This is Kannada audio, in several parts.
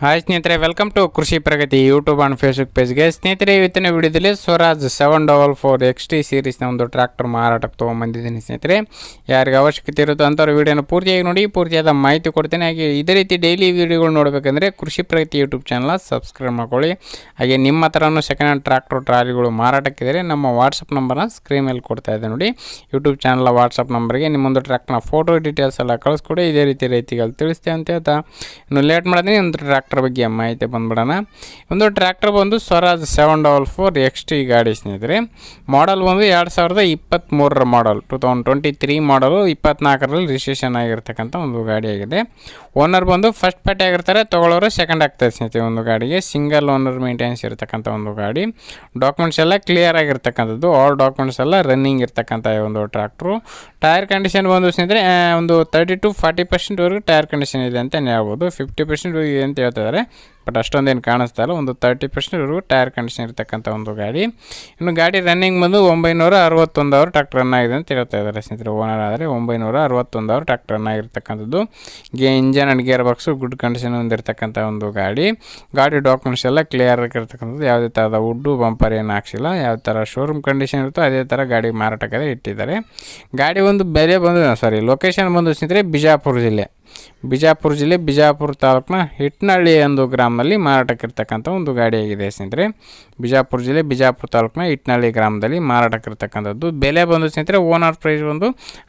ಹಾಯ್ ಸ್ನೇಹಿತರೆ welcome to Krishi Pragati YouTube and Facebook ಪೇಜ್ಗೆ ಸ್ನೇಹಿತರೆ, ಇವತ್ತಿನ ವಿಡಿಯೋದಲ್ಲಿ Swaraj seven double four X T ಸೀರೀಸ್ನ ಒಂದು ಟ್ರ್ಯಾಕ್ಟರ್ ಮಾರಾಟಕ್ಕೆ ತೊಗೊಂಬಂದಿದ್ದೀನಿ ಸ್ನೇಹಿತರೆ. ಯಾರಿಗೆ ಅವಶ್ಯಕತೆ ಇರುತ್ತೋ ಅಂಥವ್ರು ವಿಡಿಯೋನ ಪೂರ್ತಿಯಾಗಿ ನೋಡಿ, ಪೂರ್ತಿಯಾದ ಮಾಹಿತಿ ಕೊಡ್ತೇನೆ. ಹಾಗೆ ಇದೇ ರೀತಿ ಡೈಲಿ ವಿಡಿಯೋಗಳು ನೋಡಬೇಕಂದ್ರೆ ಕೃಷಿ ಪ್ರಗತಿ ಯೂಟ್ಯೂಬ್ ಚಾನಲ್ ಸಬ್ಸ್ಕ್ರೈಬ್ ಮಾಡ್ಕೊಳ್ಳಿ. ಹಾಗೆ ನಿಮ್ಮ ಹತ್ರನೂ ಸೆಕೆಂಡ್ ಹ್ಯಾಂಡ್ ಟ್ರ್ಯಾಕ್ಟರ್ ಟ್ರಾಲಿಗಳು ಮಾರಾಟಕ್ಕಿದ್ದಾರೆ ನಮ್ಮ ವಾಟ್ಸಪ್ ನಂಬರ್ನ ಸ್ಕ್ರೀನ್ ಮೇಲೆ ಕೊಡ್ತಾ ಇದೆ ನೋಡಿ. ಯೂಟ್ಯೂಬ್ ಚಾನಲ್ ವಾಟ್ಸಪ್ ನಂಬರ್ಗೆ ನಿಮ್ಮೊಂದು ಟ್ರ್ಯಾಕ್ಟರ್ನ ಫೋಟೋ ಡೀಟೇಲ್ಸ್ ಎಲ್ಲ ಕಳಿಸ್ಕೊಡಿ. ಇದೇ ರೀತಿ ರೈತಿಗಳು ತಿಳಿಸ್ತೇವೆ ಅಂತ ಹೇಳ್ತಾ. ಇನ್ನು ಲೇಟ್ ಮಾಡಿದ್ರೆ ಒಂದು ಟ್ರ್ಯಾಕ್ಟರ್ ಬಗ್ಗೆ ಮಾಹಿತಿ ಬಂದ್ಬಿಡೋಣ. ಒಂದು ಟ್ರ್ಯಾಕ್ಟರ್ ಬಂದು Swaraj seven double four X T ಗಾಡಿ ಸ್ನೇಹಿತರೆ. ಮಾಡಲ್ ಬಂದು ಎರಡು ಸಾವಿರದ ಇಪ್ಪತ್ತ್ಮೂರರ model two thousand twenty three ಮಾಡಲು ಇಪ್ಪತ್ನಾಲ್ಕರಲ್ಲಿ ರಿಜಿಸ್ಟ್ರೇಷನ್ ಆಗಿರ್ತಕ್ಕಂಥ ಒಂದು ಗಾಡಿ ಆಗಿದೆ. ಓನರ್ ಬಂದು ಫಸ್ಟ್ ಪಾರ್ಟಿ ಆಗಿರ್ತಾರೆ, ತೊಗೊಳ್ಳೋರು ಸೆಕೆಂಡ್ ಆಗ್ತಾರೆ ಸ್ನೇಹಿತರೆ ಒಂದು ಗಾಡಿಗೆ. ಸಿಂಗಲ್ ಓನರ್ ಮೇಂಟೆನೆನ್ಸ್ ಇರತಕ್ಕಂಥ ಒಂದು ಗಾಡಿ. ಡಾಕ್ಯುಮೆಂಟ್ಸ್ ಎಲ್ಲ ಕ್ಲಿಯರ್ ಆಗಿರ್ತಕ್ಕಂಥದ್ದು. ಆಲ್ ಡಾಕ್ಯುಮೆಂಟ್ಸ್ ಎಲ್ಲ ರನ್ನಿಂಗ್ ಇರ್ತಕ್ಕಂಥ ಒಂದು ಟ್ರ್ಯಾಕ್ಟ್ರು ಟೈರ್ ಕಂಡೀಷನ್ ಬಂದು ಸ್ನೇಹಿತರೆ ಒಂದು ತರ್ಟಿ ಟು ಫಾರ್ಟಿ ಪರ್ಸೆಂಟ್ವರೆಗೂ ಟೈರ್ ಕಂಡೀಷನ್ ಇದೆ ಅಂತ ಹೇಳ್ಬೋದು. ಫಿಫ್ಟಿ ಪರ್ಸೆಂಟ್ ಇದೆ ಅಂತ ಹೇಳ್ತಿದ್ದಾರೆ ಬಟ್ ಅಷ್ಟೊಂದೇನು ಕಾಣಿಸ್ತಾ ಇಲ್ಲ. ಒಂದು ತರ್ಟಿ ಪರ್ಸೆಂಟ್ವರೆಗೂ ಟೈರ್ ಕಂಡೀಷನ್ ಇರ್ತಕ್ಕಂಥ ಒಂದು ಗಾಡಿ. ಇನ್ನು ಗಾಡಿ ರನ್ನಿಂಗ್ ಬಂದು ಒಂಬೈನೂರ ಅರವತ್ತೊಂದು ಅವರು ಟ್ರಾಕ್ಟರ್ ರನ್ ಆಗಿದೆ ಅಂತ ಹೇಳ್ತಾ ಇದ್ದಾರೆ ಸ್ನೇಹಿತರೆ. ಓನರ್ ಆದರೆ ಒಂಬೈನೂರ ಅರವತ್ತೊಂದು ಅವರು ಟ್ರಾಕ್ಟರ್ ರನ್ ಆಗಿರ್ತಕ್ಕಂಥದ್ದು. ಗೆ engine and gear box good condition ಹೊಂದಿರತಕ್ಕಂಥ ಒಂದು ಗಾಡಿ. ಗಾಡಿ ಡಾಕ್ಯುಮೆಂಟ್ಸ್ ಎಲ್ಲ ಕ್ಲಿಯರ್ ಆಗಿರ್ತಕ್ಕಂಥದ್ದು ಯಾವುದೇ ಥರದ ವುಡ್ಡು ಬಂಪರ್ ಏನು ಹಾಕ್ಸಿಲ್ಲ. ಯಾವ ಥರ ಶೋರೂಮ್ ಕಂಡೀಷನ್ ಇರುತ್ತೋ ಅದೇ ಥರ ಗಾಡಿ ಮಾರಾಟಕ್ಕೆ ಇಟ್ಟಿದ್ದಾರೆ. ಗಾಡಿ ಒಂದು ಬೆಲೆ ಬಂದು ಸಾರಿ ಲೊಕೇಶನ್ ಬಂದು ಸ್ನೇಹಿತರೆ, ಬಿಜಾಪುರ ಜಿಲ್ಲೆ. ಬಿಜಾಪುರ ಜಿಲ್ಲೆ ಬಿಜಾಪುರ ತಾಲೂಕಿನ ಹಿಟ್ನಳ್ಳಿ ಒಂದು ಗ್ರಾಮದಲ್ಲಿ ಮಾರಾಟಕ್ಕಿರ್ತಕ್ಕಂಥ ಒಂದು ಗಾಡಿಯಾಗಿದೆ ಸ್ನೇಹಿತರೆ. ಬಿಜಾಪುರ ಜಿಲ್ಲೆ ಬಿಜಾಪುರ ತಾಲೂಕಿನ ಹಿಟ್ನಳ್ಳಿ ಗ್ರಾಮದಲ್ಲಿ ಮಾರಾಟಕ್ಕಿರ್ತಕ್ಕಂಥದ್ದು. ಬೆಲೆ ಬಂದು ಸ್ನೇಹಿತರೆ, ಓನರ್ ಪ್ರೈಸ್ ಬಂದು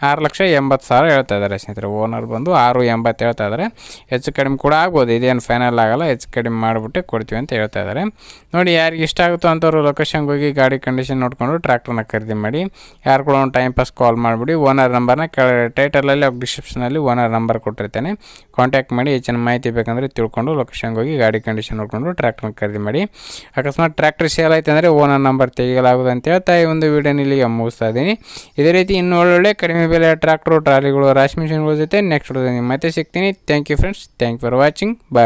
ಆರು ಲಕ್ಷ ಎಂಬತ್ತು ಸಾವಿರ ಹೇಳ್ತಾ ಇದ್ದಾರೆ ಸ್ನೇಹಿತರೆ. ಓನರ್ ಬಂದು ಆರು ಎಂಬತ್ತು ಹೇಳ್ತಾ ಇದ್ದಾರೆ. ಹೆಚ್ಚು ಕಡಿಮೆ ಕೂಡ ಆಗ್ಬೋದು, ಇದೇನು ಫೈನಲ್ ಆಗಲ್ಲ, ಹೆಚ್ಚು ಕಡಿಮೆ ಮಾಡಿಬಿಟ್ಟು ಕೊಡ್ತೀವಿ ಅಂತ ಹೇಳ್ತಾ ಇದ್ದಾರೆ. ನೋಡಿ, ಯಾರಿಗೆ ಇಷ್ಟ ಆಗುತ್ತೋ ಅಂಥವ್ರು ಲೊಕೇಶನ್ಗೆ ಹೋಗಿ ಗಾಡಿ ಕಂಡೀಷನ್ ನೋಡಿಕೊಂಡು ಟ್ರ್ಯಾಕ್ಟರ್ನ ಖರೀದಿ ಮಾಡಿ. ಯಾರು ಕೂಡ ಒಂದು ಟೈಮ್ ಪಾಸ್ ಕಾಲ್ ಮಾಡಿಬಿಡಿ. ಓನರ್ ನಂಬರ್ನ ಕೆಳ ಟೈಟಲಲ್ಲಿ ಅವ್ರು ಡಿಸ್ಕ್ರಿಪ್ಷನಲ್ಲಿ ಓನರ್ ನಂಬರ್ ಕಾಂಟ್ಯಾಕ್ಟ್ ಮಾಡಿ ಹೆಚ್ಚಿನ ಮಾಹಿತಿ ಬೇಕಂದರೆ ತಿಳ್ಕೊಂಡು ಲೊಕೇಶನ್ಗೆ ಹೋಗಿ ಗಾಡಿ ಕಂಡೀಷನ್ ನೋಡಿಕೊಂಡು ಟ್ರ್ಯಾಕ್ಟರ್ನ ಖರೀದಿ ಮಾಡಿ. ಅಕಸ್ಮಾತ್ ಟ್ರ್ಯಾಕ್ಟರ್ ಸೇಲ್ ಆಯ್ತು ಅಂದರೆ ಓನರ್ ನಂಬರ್ ತೆಗೆಯಲಾಗುವುದು ಅಂತ ಹೇಳ್ತಾ ಈ ಒಂದು ವಿಡಿಯೋನ ಇಲ್ಲಿಗೆ ಮುಗಿಸ್ತಾ ಇದ್ದೀನಿ. ಇದೇ ರೀತಿ ಇನ್ನೂ ಒಳ್ಳೊಳ್ಳೆ ಕಡಿಮೆ ಬೆಲೆ ಟ್ರ್ಯಾಕ್ಟ್ರು ಟ್ರಾಲಿಗಳು ರಾಶಿ ಮಿಷಿನ್ಗಳ ಜೊತೆ ನೆಕ್ಸ್ಟ್ ಮತ್ತೆ ಸಿಗ್ತೀನಿ. Thank you friends thank for watching bye